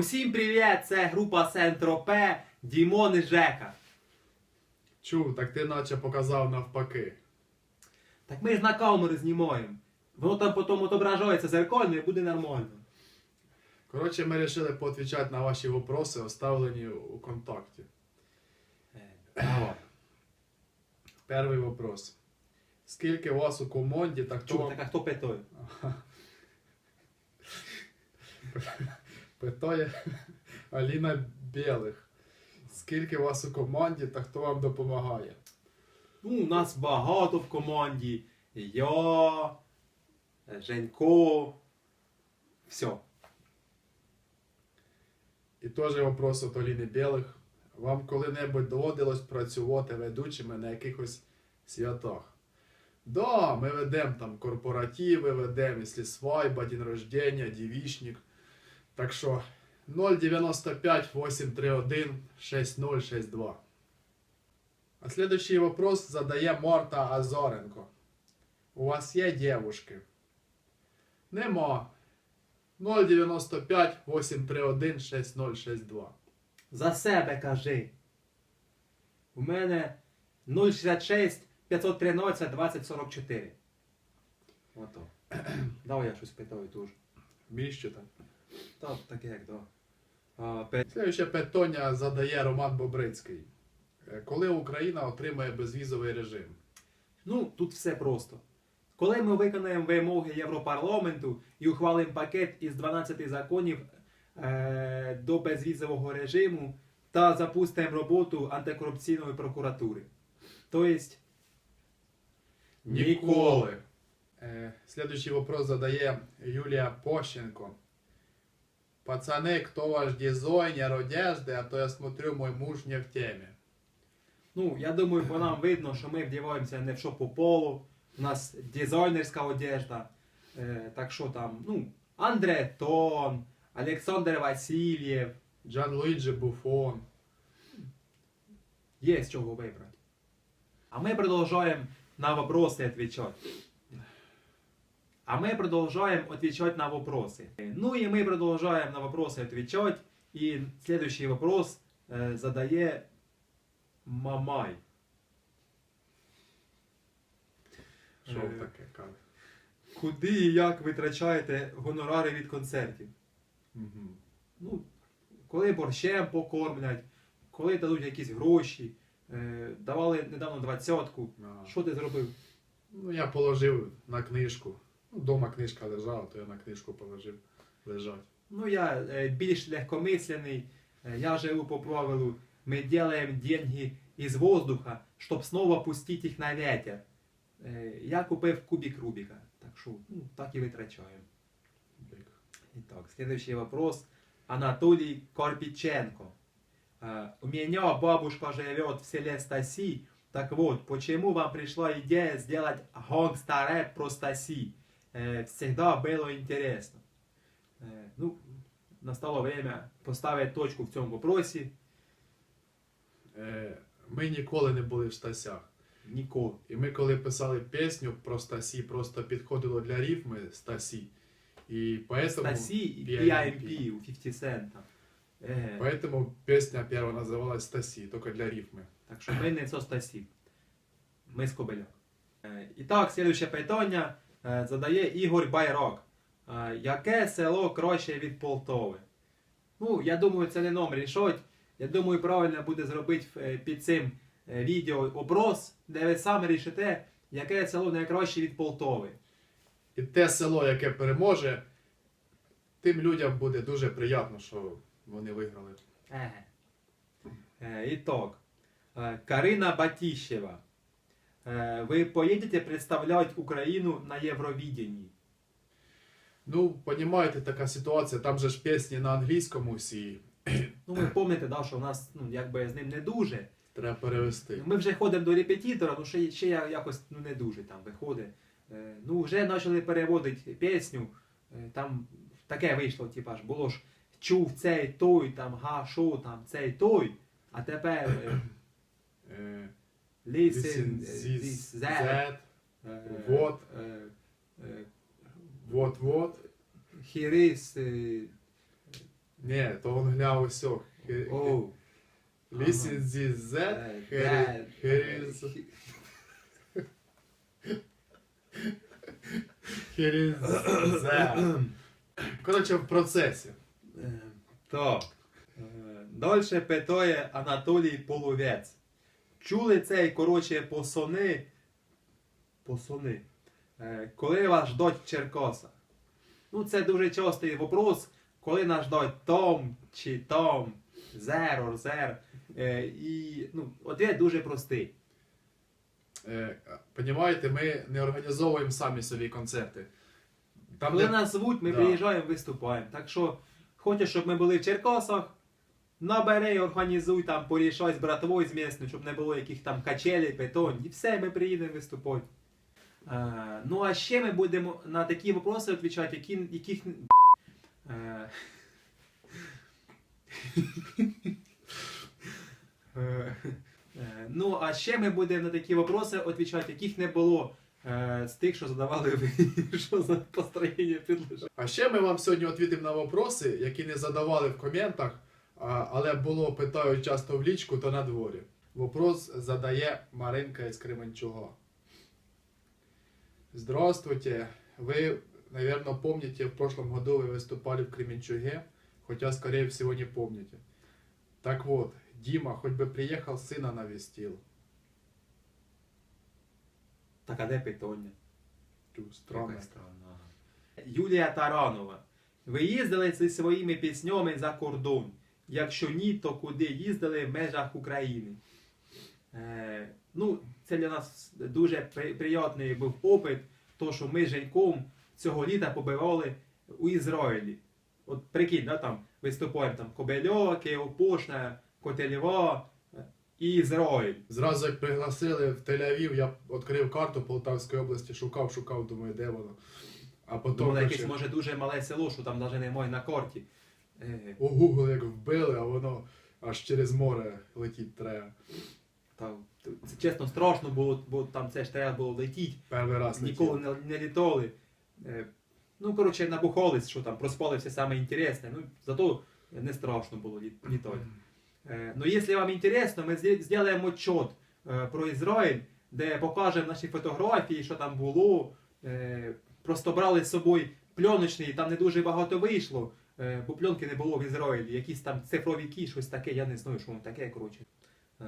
Усім привіт! Це група Сентропе, Дімон і Жека. Чув, так ти наче показав навпаки. Так ми ж на камеру знімаємо. Воно там потім отображається зеркально і буде нормально. Коротше, ми вирішили поотвічати на ваші вопроси, оставлені у контакті. Е, Давай. Перший вопрос. Скільки вас у команді, та хто Чув, вам так а хто питає? питає Аліна Білих. Скільки вас у команді та хто вам допомагає? Ну, у нас багато в команді. Я, Женько. Все. І теж вопрос від Аліни Білих. Вам коли-небудь доводилось працювати ведучими на якихось святах? Да, ми ведемо там корпоративи, ведемо, якщо свадьба, день рождения, девичник. Так що 095 831 6062. А следующий вопрос задає Марта Азоренко. У вас є девушки? Нема. 095 831 6062. За себе кажи. У мене 066 513 2044. Ото. Давай я щось питаю теж. Вмієш читати? Та таке як да. А, пе- Слідуюче питання задає Роман Бобрицький. Е, Коли Україна отримає безвізовий режим? Ну, тут все просто. Коли ми виконаємо вимоги Європарламенту і ухвалимо пакет із 12 законів е, до безвізового режиму та запустимо роботу антикорупційної прокуратури. Тобто, ніколи. Е, Слідуючий вопрос задає Юлія Пощенко. Пацани, кто ваш дизайнер одежди, а то я смотрю, мой муж не в темі. Ну, я думаю, по нам видно, що ми вдіваємося не в що по полу. У нас дизайнерська одежда. Е, так що там, ну, Андре Тон, Олександр Васильєв. Джан Луїджі Буфон. Є з чого вибрати. А ми продовжуємо на вопроси відповідати. А ми продовжуємо відповідати на вопроси. Ну і ми продовжуємо на вопроси відповідати. І следующий вопрос е, задає Мамай. Що Е. таке каже? Куди і як витрачаєте гонорари від концертів? Мгм. Ну, коли борщем покормлять, коли дадуть якісь гроші, е, давали недавно двадцятку. А. Що ти зробив? Ну, я положив на книжку. Ну, дома книжка лежала, то я на книжку положив лежать. Ну, я е, більш легкомисленний. Е, Я живу по правилу «Мы делаем деньги из воздуха, щоб снова пустить їх на ветер». Е, Я купив кубик Рубіка. Так що, ну, так і витрачаємо. Итак, следующий вопрос. Анатолий Корпиченко. Э, У меня бабушка живет в селе Стаси. Так вот, почему вам пришла идея сделать гангста-рэп про Стаси? Э, Всегда было интересно. Э, Ну, настало время поставить точку в цьому вопросі. Е, Ми ніколи не були в Стасях. Ніколи. І ми коли писали пісню про Стасі, просто підходило для рифми Стасі. І поэтому, Стасі і PIMP. PIMP у 50 Cent. Е, поэтому песня первая называлась Стасі, только для рифми. Так що ми не со Стасів. Ми з Кобиляк. Е, І так, слідуюче питання е, задає Ігор Байрак. Е, Яке село краще від Полтови? Ну, я думаю, це не нам рішать. Я думаю, правильно буде зробити е, під цим е, відео опрос, де ви самі рішите, яке село найкраще від Полтови. І те село, яке переможе, тим людям буде дуже приємно, що вони виграли. Еге. Е, Итак. Е, Карина Батищева. Е, Ви поїдете представляти Україну на Євровіденні? Ну, понімаєте, така ситуація, там же ж пісні на англійському всі, Ну, ви пам'ятаєте, да, що у нас ну, якби з ним не дуже. треба перевести. Ми вже ходимо до репетитора, ну ще, ще я- якось ну, не дуже там виходить. Е, Ну, вже почали переводити пісню. Е, Там таке вийшло, типа ж було ж чув цей той, там га, шо там, цей той. А тепер е, Е, listen, Listen, е, this, this, that. that, Е, Вот. е, е, вот, вот. Here is е, Ні, то он гляв ось. о. Хе- Оу. Listen this Z. Е, Here е, here is here is Z. Коротше, в процесі. Е, Так. Е, Дальше питає Анатолій Половець. Чули цей, коротше, посони. Посони. Е, Коли вас ждать в Черкасах? Ну, це дуже частий вопрос, коли нас ждать Том чи Том, Зер, or Зер. Е, І ну, ответ дуже простий. Е, Понімаєте, ми не організовуємо самі собі концерти. Там, Коли де... нас звуть, ми Да. приїжджаємо, виступаємо. Так що, хочеш, щоб ми були в Черкасах, набери, організуй там, порішай з братвою з місною, щоб не було яких там качелей, бетон. І все, ми приїдемо виступати. Е, ну а ще ми будемо на такі вопроси відповідати, які, яких. Е, е, е, ну, а ще ми будемо на такі вопроси відповідати, яких не було е, з тих, що задавали ви, що за построєння підлежить. А ще ми вам сьогодні відповімо на вопроси, які не задавали в коментах, але було питають часто в лічку та на дворі. Вопрос задає Маринка із Кременчуга. Здравствуйте. Вы, наверное, помните, в прошлом году вы выступали в Кременчуге, хотя, скорее всего, не помните. Так вот, Дима хоть бы приехал, сына навестил. Так, а де питання? Тю, Странно. Яка странна. Юлія Таранова. Ви їздили зі своїми піснями за кордон? Якщо ні, то куди їздили в межах України? Е, ну, це для нас дуже приємний був опит, то що ми з Женьком цього літа побивали у Ізраїлі. От прикинь, да, там виступаємо там Кобельоки, Опошна, Котельова е, і Ізраїль. Зразу як пригласили в Тель-Авів, я відкрив карту Полтавської області, шукав, шукав, думаю, де воно. А потім коротше, якесь може дуже мале село, що там навіть немає на карті. Е, у Google як вбили, а воно аж через море летіть треба. Та, це чесно страшно було, бо там це ж треба було летіти, Перший раз ніколи не, не літали. Е, ну, коротше, набухались, що там проспали все саме інтересне. Ну, зато не страшно було лі- літати. Е, ну, якщо вам інтересно, ми зробимо отчет е, про Ізраїль, де покажемо наші фотографії, що там було. Просто брали з собою пленочний, там не дуже багато вийшло, е, бо пленки не було в Ізраїлі. Якісь там цифрові кі, щось таке, я не знаю, що воно таке, коротше. Е,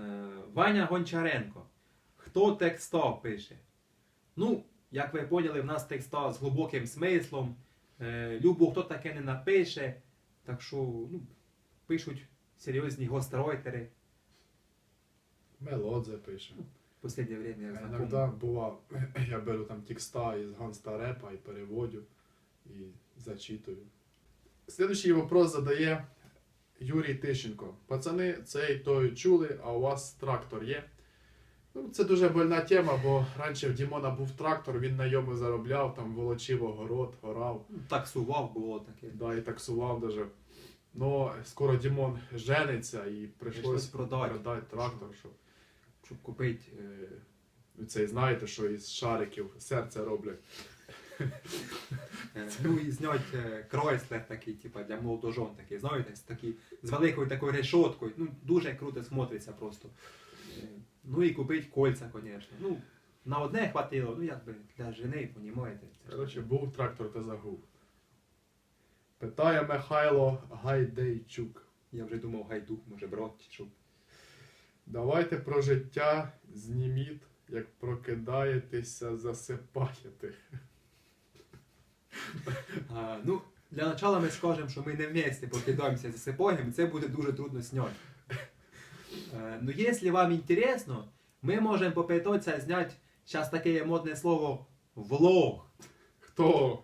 Ваня Гончаренко. Хто текста пише? Ну, як ви поняли, в нас текста з глибоким смислом. Е, Любо хто таке не напише. Так що ну, пишуть серйозні гострайтери. Мелодзе пише. В останнє время я А знакомий. Іноді бува, я беру там текста із Ганста Репа і переводю, і зачитую. Слідуючий вопрос задає Юрій Тищенко. Пацани, цей той чули, а у вас трактор є? Ну, це дуже больна тема, бо раніше в Дімона був трактор, він на йому заробляв, там волочив огород, горав. Ну, Таксував було таке. Да, і таксував даже. Но скоро Дімон жениться і Прийшлось прийшлось продати. трактор, щоб Щоб купити. е, ну, цей знаєте, що із шариків серце роблять. Ну і знять е, Кройслер такий, типа для молодожон такий, знаєте, з такий, з великою такою решоткою. Ну, дуже круто смотриться просто. Ну і купити кольця, звісно. Ну, на одне хватило, ну якби для жени, понімаєте. Коротше, був трактор та загув. Питає Михайло Гайдейчук. Я вже думав, гайдук, може брат чи що. Давайте про життя зніміть, як прокидаєтеся, засипаєте. А, ну, для начала ми скажемо, що ми не вместе покидаємося засипаємо, це буде дуже трудно зняти. Е, Ну, якщо вам інтересно, ми можемо попитатися зняти, зараз таке є модне слово влог. Хто?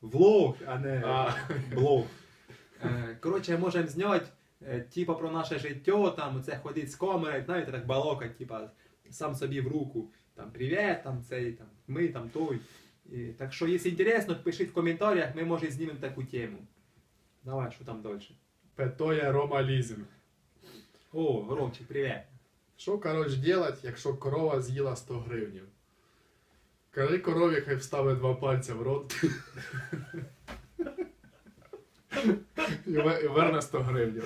Влог, а не А. блог. Е, Коротше, можемо зняти, е, типа про наше життя, там оце ходить з камерою, знаєте, так балокать, типа сам собі в руку. Там привіт, там цей, там ми, там той. І, так що, якщо інтересно, пишіть в коментарях, ми може знімемо таку тему. Давай, що там далі? Питає Рома Лізін. О, Ромчик, привіт. Що, коротше, делать, якщо корова з'їла 100 гривнів? Кажи корові, хай вставить два пальця в рот. І верне 100 гривень.